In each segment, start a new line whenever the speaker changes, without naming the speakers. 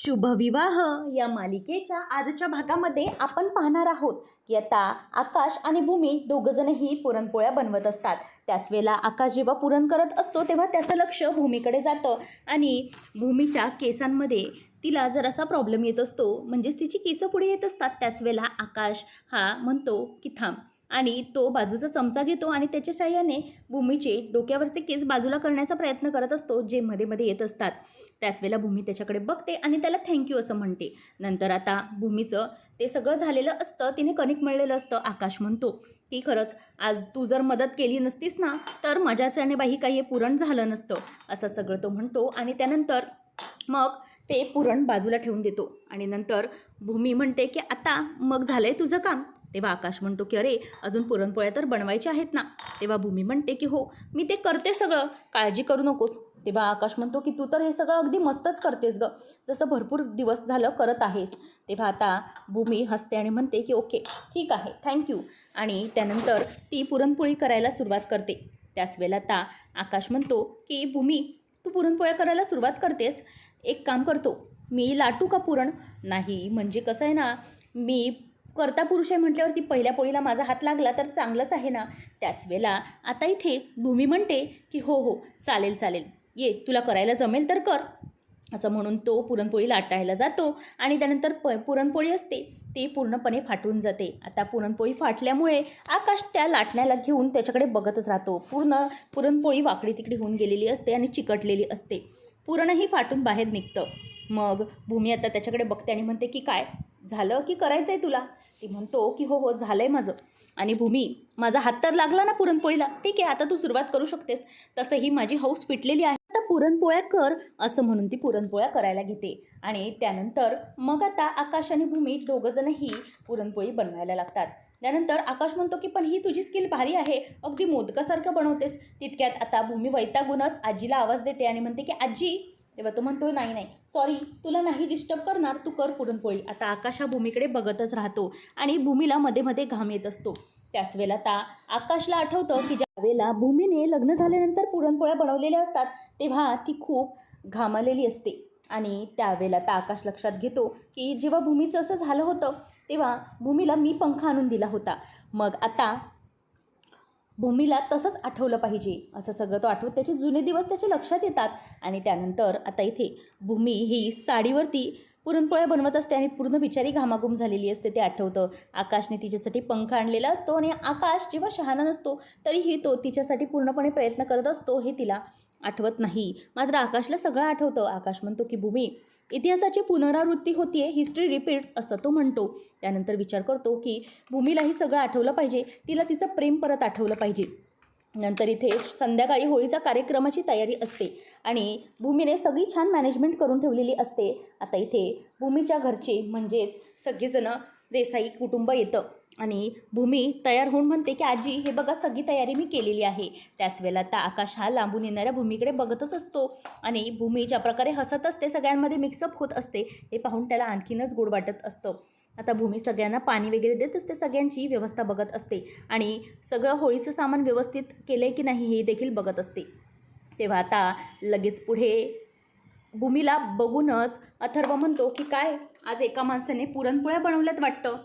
शुभविवाह. या मालिकेच्या आजच्या भागामध्ये आपण पाहणार आहोत की आता आकाश आणि भूमी दोघंजणही पुरणपोळ्या बनवत असतात. त्याच वेळेला आकाश जेव्हा पुरण करत असतो तेव्हा त्याचं लक्ष भूमीकडे जातं आणि भूमीच्या केसांमध्ये तिला जरासा प्रॉब्लेम येत असतो. म्हणजेच तिची केसं पुढे येत असतात. त्याच वेळेला आकाश हा म्हणतो की थांब आणि तो बाजूचा चमचा घेतो आणि त्याच्या साह्याने भूमीचे डोक्यावरचे केस बाजूला करण्याचा प्रयत्न करत असतो जे मध्ये मध्ये येत असतात. त्याच वेळेला भूमी त्याच्याकडे बघते आणि त्याला थँक्यू असं म्हणते. नंतर आता भूमीचं ते सगळं झालेलं असतं तिने कणिक मळलेलं असतं आकाश म्हणतो की खरंच आज तू जर मदत केली नसतीस ना तर माझ्याच्याने बाई काही हे पुरण झालं नसतं असं सगळं तो म्हणतो आणि त्यानंतर मग ते पुरण बाजूला ठेवून देतो. आणि नंतर भूमी म्हणते की आता मग झालं आहे तुझं काम. तेव्हा आकाश म्हणतो की अरे अजून पुरणपोळ्या तर बनवायच्या आहेत ना. तेव्हा भूमी म्हणते की हो मी ते करते सगळं. काळजी करू नकोस. तेव्हा आकाश म्हणतो की तू तर हे सगळं अगदी मस्तच करतेस गं. जसं भरपूर दिवस झालं करत आहेस. तेव्हा आता भूमी हसते आणि म्हणते की ओके ठीक आहे थँक्यू आणि त्यानंतर ती पुरणपोळी करायला सुरुवात करते. त्याच वेळेला आता आकाश म्हणतो की भूमी तू पुरणपोळ्या करायला सुरुवात करतेस. एक काम करतो. मी लाटू का पुरण? नाही म्हणजे कसं आहे ना मी करता पुरुष आहे म्हटल्यावरती पहिल्या पोळीला माझा हात लागला तर चांगलंच आहे ना? त्याच वेळेला आता इथे भूमी म्हणते की हो हो चालेल चालेल. ये तुला करायला जमेल तर कर. असं म्हणून तो पुरणपोळी लाटायला जातो आणि त्यानंतर प पुरणपोळी असते ती पूर्णपणे फाटून जाते. आता पुरणपोळी फाटल्यामुळे आकाश त्या लाटण्याला घेऊन त्याच्याकडे बघतच राहतो. पूर्ण पुरणपोळी वाकडी तिकडी होऊन गेलेली असते आणि चिकटलेली असते. पुरणही फाटून बाहेर निघतं. मग भूमी आता त्याच्याकडे बघते आणि म्हणते की काय? झालं की करायचं आहे तुला? ती म्हणतो की हो हो झालं आहे माझं. आणि भूमी माझा हात तर लागला ना पुरणपोळीला. ठीक आहे आता तू सुरुवात करू शकतेस. तसंही माझी हौस पिटलेली आहे. आता पुरणपोळ्या कर असं म्हणून ती पुरणपोळ्या करायला घेते. आणि त्यानंतर मग आता आकाश आणि भूमी दोघंजणही पुरणपोळी बनवायला लागतात. त्यानंतर आकाश म्हणतो की पण ही तुझी स्किल भारी आहे. अगदी मोदकासारखं बनवतेस. तितक्यात आता भूमी वैतागूनच आजीला आवाज देते आणि म्हणते की आजी तेव्हा तो म्हणतो नाही नाही सॉरी तुला नाही डिस्टर्ब करणार तू कर पुरणपोळी आता आकाश हा भूमीकडे बघतच राहतो आणि भूमीला मध्ये मध्ये घाम येत असतो. त्याच वेळेला ता आकाशला आठवतं की ज्या वेळेला भूमीने लग्न झाल्यानंतर पुरणपोळ्या बनवलेल्या असतात तेव्हा ती खूप घामालेली असते. आणि त्यावेळेला ता आकाश लक्षात घेतो की जेव्हा भूमीचं असं झालं होतं तेव्हा भूमीला मी पंखा आणून दिला होता. मग आता भूमीला तसंच आठवलं पाहिजे. असं सगळं तो आठवत त्याचे जुने दिवस त्याच्या लक्षात येतात. आणि त्यानंतर आता इथे भूमी ही साडीवरती पुरणपोळ्या बनवत असते आणि पूर्ण बिचारी घामाघूम झालेली असते ते आठवतं. आकाशने तिच्यासाठी पंख आणलेला असतो आणि आकाश जेव्हा शहाणा नसतो तरीही तो तिच्यासाठी पूर्णपणे प्रयत्न करत असतो हे तिला आठवत नाही. मात्र आकाशला सगळं आठवतं. आकाश म्हणतो की भूमी इतिहासाची पुनरावृत्ती होतीये. हिस्ट्री रिपीट्स असं तो म्हणतो. त्यानंतर विचार करतो की भूमीलाही सगळं आठवलं पाहिजे. तिला तिचं प्रेम परत आठवलं पाहिजे. नंतर इथे संध्याकाळी होळीचा कार्यक्रमाची तयारी असते आणि भूमीने सगळी छान मॅनेजमेंट करून ठेवलेली असते. आता इथे भूमीच्या घरचे म्हणजेच सगळेजणं देसाई कुटुंब येतं. आणि भूमी तयार होऊन म्हणते की आजी हे बघा सगळी तयारी मी केलेली आहे. त्याच वेळेला आता आकाश हा लांबून येणाऱ्या भूमीकडे बघतच असतो आणि भूमी ज्या प्रकारे हसत असते सगळ्यांमध्ये मिक्सअप होत असते हे पाहून त्याला आणखीनच गोड वाटत असतं. आता भूमी सगळ्यांना पाणी वगैरे देत असते सगळ्यांची व्यवस्था बघत असते आणि सगळं होळीचं सामान व्यवस्थित केलं आहे की नाही हे देखील बघत असते. तेव्हा आता लगेच पुढे भूमीला बघूनच अथर्व म्हणतो की काय? आज एका माणसाने पुरणपोळ्या बनवल्यात वाटतं.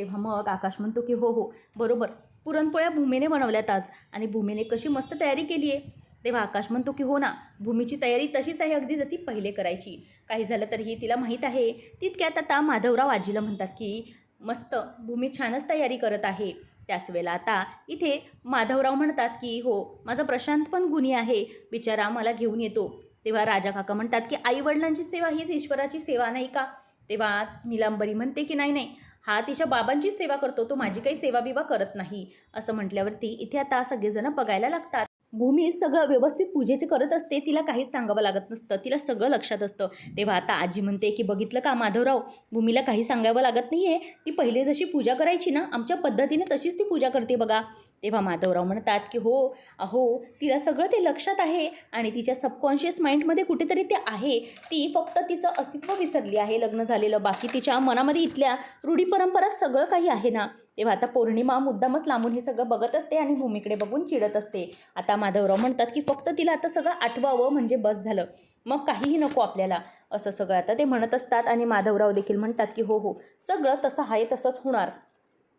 तेव्हा मग आकाश म्हणतो की हो हो बरोबर. पुरणपोळ्या भूमीने बनवल्यात आज. आणि भूमीने कशी मस्त तयारी केली आहे? तेव्हा आकाश म्हणतो की हो ना भूमीची तयारी तशीच आहे अगदी जशी पहिले करायची. काही झालं तरीही तिला माहीत आहे. तितक्यात आता माधवराव आजीला म्हणतात की मस्त भूमी छानच तयारी करत आहे. त्याच वेळेला आता इथे माधवराव म्हणतात की हो माझा प्रशांत पण गुणी आहे. बिचारा मला घेऊन येतो. तेव्हा राजा काका म्हणतात की आईवडिलांची सेवा हीच ईश्वराची सेवा नाही का? तेव्हा निलांबरी म्हणते की नाही नाही. हा तिच्या बाबांचीच सेवा करतो तो माझी काही सेवा बिवा करत नाही असं म्हटल्यावरती इथे आता सगळेजण बघायला लागतात. भूमी सगळं व्यवस्थित पूजेचे करत असते तिला काहीच सांगावं लागत नसतं तिला सगळं लक्षात असतं. तेव्हा आता आजी म्हणते की बघितलं का माधवराव भूमीला काही सांगावं लागत नाही आहे ती पहिले जशी पूजा करायची ना आमच्या पद्धतीने तशीच ती पूजा करते बघा. तेव्हा माधवराव म्हणतात की हो अहो तिला सगळं ते लक्षात आहे आणि तिच्या सबकॉन्शियस माइंडमध्ये कुठेतरी ते आहे. ती फक्त तिचं अस्तित्व विसरली आहे लग्न झालेलं. बाकी तिच्या मनामध्ये इथल्या रूढी परंपरा सगळं काही आहे ना? तेव्हा आता पौर्णिमा मुद्दामच लांबून हे सगळं बघत असते आणि भूमीकडे बघून चिडत असते. आता माधवराव म्हणतात की फक्त तिला आता सगळं आठवावं म्हणजे बस झालं. मग काहीही नको आपल्याला. असं सगळं आता ते म्हणत असतात आणि माधवराव देखील म्हणतात की हो हो सगळं तसं आहे तसंच होणार.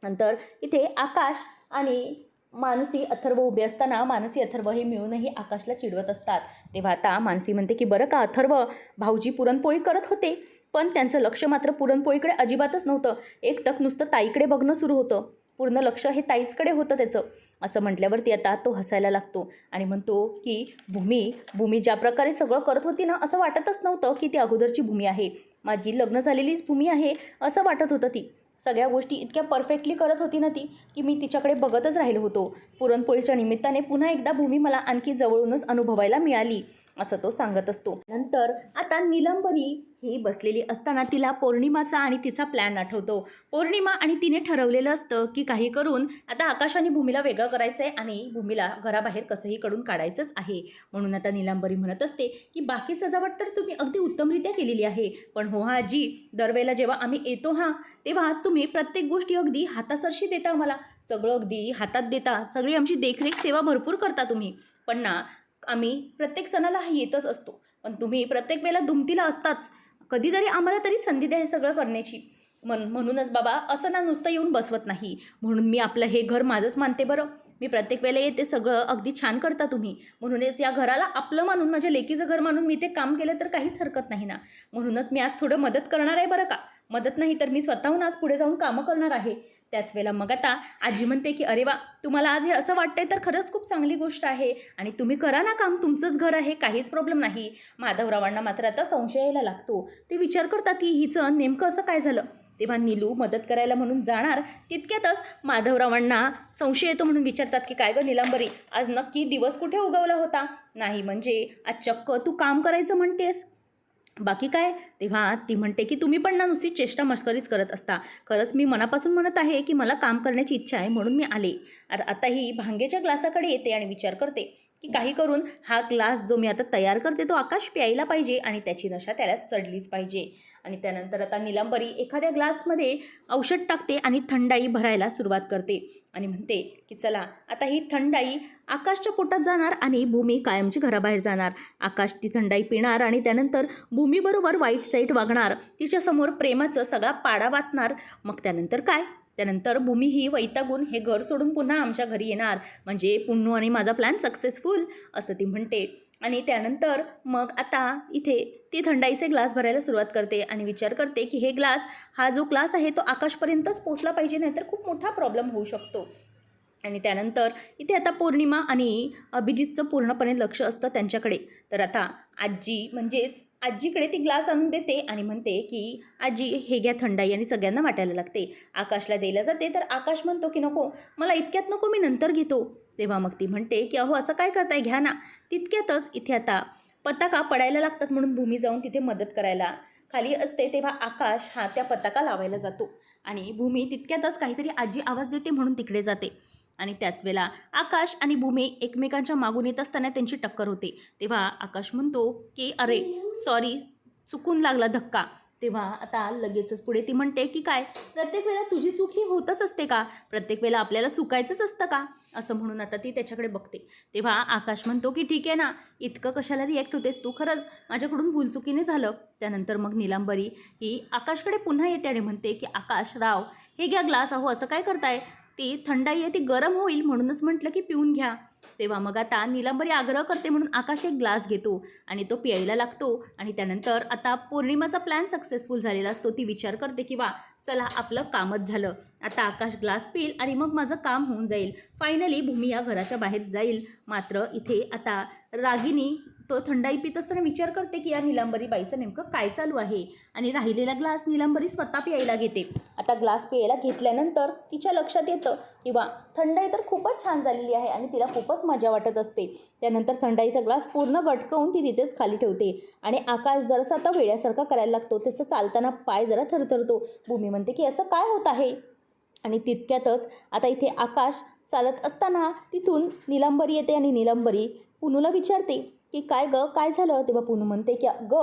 नंतर इथे आकाश आणि मानसी अथर्व उभे असताना मानसी अथर्व हे मिळूनही आकाशला चिडवत असतात. तेव्हा आता मानसी म्हणते की बरं का अथर्व भाऊजी पुरणपोळी करत होते. पण त्यांचं लक्ष मात्र पुरणपोळीकडे अजिबातच नव्हतं. एक टक नुसतं ताईकडे बघणं सुरू होतं. पूर्ण लक्ष हे ताईचकडे होतं त्याचं. असं म्हटल्यावरती आता तो हसायला लागतो आणि म्हणतो की भूमी भूमी ज्या प्रकारे सगळं करत होती ना असं वाटतच नव्हतं की ती अगोदरची भूमी आहे. माझी लग्न झालेलीच भूमी आहे असं वाटत होतं ती. सगळ्या गोष्टी इतक्या परफेक्टली करत होती ना ती की मी तिच्याकडे बघतच राहिलो होतो. पुरणपोळीच्या निमित्ताने पुन्हा एकदा भूमी मला आणखी जवळूनच अनुभवायला मिळाली. असं तो सांगत असतो. नंतर आता निलंबरी ही बसलेली असताना तिला पौर्णिमाचा आणि तिचा प्लॅन आठवतो. पौर्णिमा आणि तिने ठरवलेलं असतं की काही करून आता आकाश आणि भूमीला वेगळं करायचं आहे आणि भूमीला घराबाहेर कसंही कडून काढायचंच आहे. म्हणून आता निलांबरी म्हणत असते की बाकी सजावट तर तुम्ही अगदी उत्तमरित्या केलेली आहे. पण हो हा आजी दरवेळेला जेव्हा आम्ही येतो हा तेव्हा तुम्ही प्रत्येक गोष्टी अगदी हातासरशी देता आम्हाला. सगळं अगदी हातात देता. सगळी आमची देखरेख सेवा भरपूर करता तुम्ही. पण ना आम्ही प्रत्येक सणाला हा येतच असतो. पण तुम्ही प्रत्येक वेळेला दुमतीला असताच कधीतरी आम्हाला तरी संधी द्या हे सगळं करण्याची. म्हण म्हणूनच बाबा असं ना नुसतं येऊन बसवत नाही. म्हणून मी आपलं हे घर माझंच मानते बरं. मी प्रत्येक वेळेला येते सगळं अगदी छान करता तुम्ही. म्हणूनच या घराला आपलं मानून माझ्या लेकीचं घर मानून मी ते काम केलं तर काहीच हरकत नाही ना. म्हणूनच मी आज थोडं मदत करणार आहे बरं का? मदत नाही तर मी स्वतःहून आज पुढे जाऊन कामं करणार आहे. त्याच वेळेला मग आता आजी म्हणते की अरे वा तुम्हाला आज हे असं वाटतंय तर खरंच खूप चांगली गोष्ट आहे आणि तुम्ही करा ना काम तुमचंच घर आहे काहीच प्रॉब्लेम नाही. माधवरावांना मात्र आता संशय यायला लागतो. ते विचार करतात की हिचं नेमकं असं काय झालं? तेव्हा नीलू मदत करायला म्हणून जाणार. तितक्यातच माधवरावांना संशय येतो म्हणून विचारतात की काय गं निलांबरी आज नक्की दिवस कुठे उगवला होता? नाही म्हणजे आज चक्क तू काम करायचं म्हणतेस. बाकी काय? तेव्हा ती म्हणते की तुम्ही पण ना नुसती चेष्टा मस्करीच करत असता. खरंच मी मनापासून म्हणत आहे की मला काम करण्याची इच्छा आहे म्हणून मी आले. आता आता ही भांगेच्या ग्लासाकडे येते आणि विचार करते की काही करून हा ग्लास जो मी आता तयार करते तो आकाश प्यायला पाहिजे आणि त्याची नशा त्याला चढलीच पाहिजे. आणि त्यानंतर आता निलांबरी एखाद्या ग्लासमध्ये औषध टाकते आणि थंडाई भरायला सुरुवात करते. आणि म्हणते की चला आता ही थंडाई आकाशच्या पोटात जाणार आणि भूमी कायमची घराबाहेर जाणार. आकाश ती थंडाई पिणार आणि त्यानंतर भूमीबरोबर वाईट साईट वागणार. तिच्यासमोर प्रेमाचं सगळा पाडा वाचणार. मग त्यानंतर काय? त्यानंतर भूमी ही वैतागून हे घर सोडून पुन्हा आमच्या घरी येणार. म्हणजे पुन्नू आणि माझा प्लॅन सक्सेसफुल असं ती म्हणते. आणि त्यानंतर मग आता इथे ती थंडाईचे ग्लास भरायला सुरुवात करते आणि विचार करते की हे ग्लास हा जो ग्लास आहे तो आकाशपर्यंतच पोचला पाहिजे नाही तर खूप मोठा प्रॉब्लेम होऊ शकतो. आणि त्यानंतर इथे आता पौर्णिमा आणि अभिजितचं पूर्णपणे लक्ष असतं त्यांच्याकडे. तर आता आजी म्हणजेच आजीकडे ती ग्लास आणून देते आणि म्हणते की आजी हे घ्या थंडाई आणि सगळ्यांना वाटायला लागते. आकाशला द्यायला जाते तर आकाश म्हणतो की नको मला इतक्यात नको मी नंतर घेतो. तेव्हा मग ती म्हणते की अहो असं काय करताय? घ्या ना. तितक्यातच इथे आता पताका पडायला लागतात म्हणून भूमी जाऊन तिथे मदत करायला खाली असते तेव्हा आकाश हा त्या पताका लावायला जातो. आणि भूमी तितक्यातच काहीतरी आजी आवाज देते म्हणून तिकडे जाते. आणि त्याच वेळेला आकाश आणि भूमी एकमेकांच्या मागून येत असताना त्यांची टक्कर होते. तेव्हा आकाश म्हणतो की अरे सॉरी चुकून लागला धक्का. तेव्हा आता लगेचच पुढे ती म्हणते की काय प्रत्येक वेळेला तुझी चूक ही होतच असते का? प्रत्येक वेळेला आपल्याला चुकायचंच असतं का? असं म्हणून आता ती त्याच्याकडे बघते. तेव्हा आकाश म्हणतो की ठीक आहे ना इतकं कशाला रिॲक्ट होतेस तू? खरंच माझ्याकडून भूलचुकीने झालं. त्यानंतर मग निलांबरी ही आकाशकडे पुन्हा येते आणि म्हणते की आकाश राव हे घ्या ग्लास अहो असं काय करताय? ती थंडाई आहे ती गरम होईल म्हणूनच म्हटलं की पिऊन घ्या. तेव्हा मग आता निलांबरी आग्रह करते म्हणून आकाश एक ग्लास घेतो आणि तो प्यायला लागतो आणि त्यानंतर आता पौर्णिमाचा प्लॅन सक्सेसफुल झालेला असतो ती विचार करते की वा चला आपलं कामच झालं. आता आकाश ग्लास पिईल आणि मग माझं काम होऊन जाईल. फायनली भूमी या घराच्या बाहेर जाईल. मात्र इथे आता रागिनी तो थंडाई पित असताना विचार करते की या निलांबरी बाईचं नेमकं काय चालू आहे? आणि राहिलेला ग्लास निलांबरी स्वतः प्यायला घेते. आता ग्लास प्यायला घेतल्यानंतर तिच्या लक्षात येतं की वा थंडाई तर खूपच छान झालेली आहे आणि तिला खूपच मजा वाटत असते. त्यानंतर थंडाईचा ग्लास पूर्ण गटकवून ती तिथेच खाली ठेवते आणि आकाश जरासा आता वेड्यासारखा करायला लागतो. तसं चालताना पाय जरा थरथरतो. भूमी म्हणते की याचं काय होत आहे? आणि तितक्यातच आता इथे आकाश चालत असताना तिथून निलांबरी येते आणि निलांबरी पुनूला विचारते की काय ग? काय झालं? तेव्हा पुनू म्हणते की ग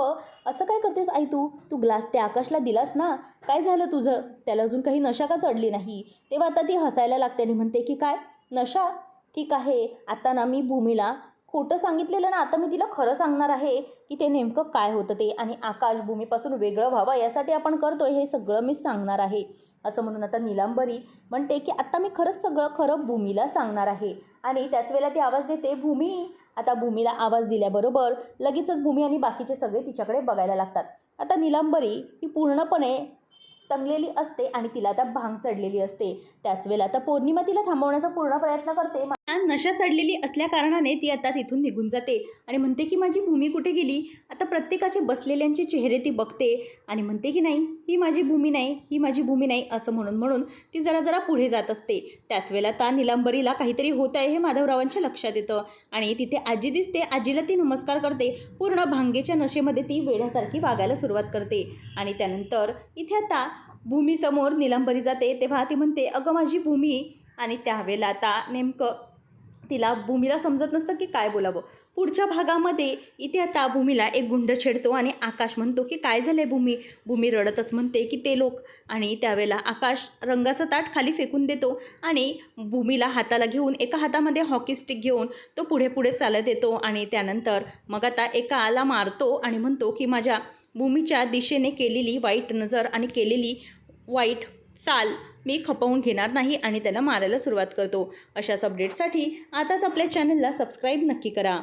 असं काय करतेस आई तू? तू ग्लास त्या आकाशला दिलास ना? काय झालं तुझं? त्याला अजून काही नशा का चढली नाही? तेव्हा आता ती हसायला लागते आणि म्हणते की काय? नशा? ठीक आहे. आता ना मी भूमीला खोटं सांगितलेलं ना आता मी तिला खरं सांगणार आहे की ते नेमकं काय होतं ते आणि आकाश भूमीपासून वेगळं व्हावं यासाठी आपण करतोय हे सगळं मी सांगणार आहे. असं म्हणून आता निलांबरी म्हणते की आत्ता मी खरंच सगळं खरं भूमीला सांगणार आहे. आणि त्याच वेळेला ती आवाज देते भूमी आता भूमीला आवाज दिल्याबरोबर लगेचच भूमी आणि बाकीचे सगळे तिच्याकडे बघायला लागतात. आता निलांबरी ही पूर्णपणे तंगलेली असते आणि तिला आता भांग चढलेली असते. त्याच वेळेला आता पौर्णिमा तिला थांबवण्याचा पूर्ण प्रयत्न करते. नशा चढलेली असल्या कारणाने ती आता तिथून निघून जाते. आणि म्हणते की माझी भूमी कुठे गेली? आता प्रत्येकाचे बसलेल्यांचे चेहरे ती बघते. आणि म्हणते की नाही ही माझी भूमी नाही ही माझी भूमी नाही असं म्हणून म्हणून ती जरा जरा पुढे जात असते. त्याच वेळेला ता निलांबरीला काहीतरी होत आहे हे माधवरावांच्या लक्षात येतं. आणि तिथे आजी दिसते. आजीला ती नमस्कार करते. पूर्ण भांगेच्या नशेमध्ये ती वेड्यासारखी वागायला सुरुवात करते. आणि त्यानंतर इथे आता भूमीसमोर निलांबरी जाते. तेव्हा ती म्हणते अगं माझी भूमी. आणि त्यावेळेला आता नेमकं तिला भूमीला समजत नसतं की काय बोलावं. पुढच्या भागामध्ये इथे आता भूमीला एक गुंड छेडतो आणि आकाश म्हणतो की काय झालं आहे भूमी? भूमी रडतच म्हणते की ते लोक. आणि त्यावेळेला आकाश रंगाचा ताट खाली फेकून देतो आणि भूमीला हाताला घेऊन एका हातामध्ये हॉकी स्टिक घेऊन तो पुढे पुढे चालत येतो आणि त्यानंतर मग आता एका आला मारतो आणि म्हणतो की माझ्या भूमीच्या दिशेने केलेली वाईट नजर आणि केलेली वाईट चाल मी खपवून घेणार नाही आणि त्याला मारायला सुरुवात करतो. अशाच अपडेटसाठी आताच आपल्या चॅनलला सबस्क्राईब नक्की करा.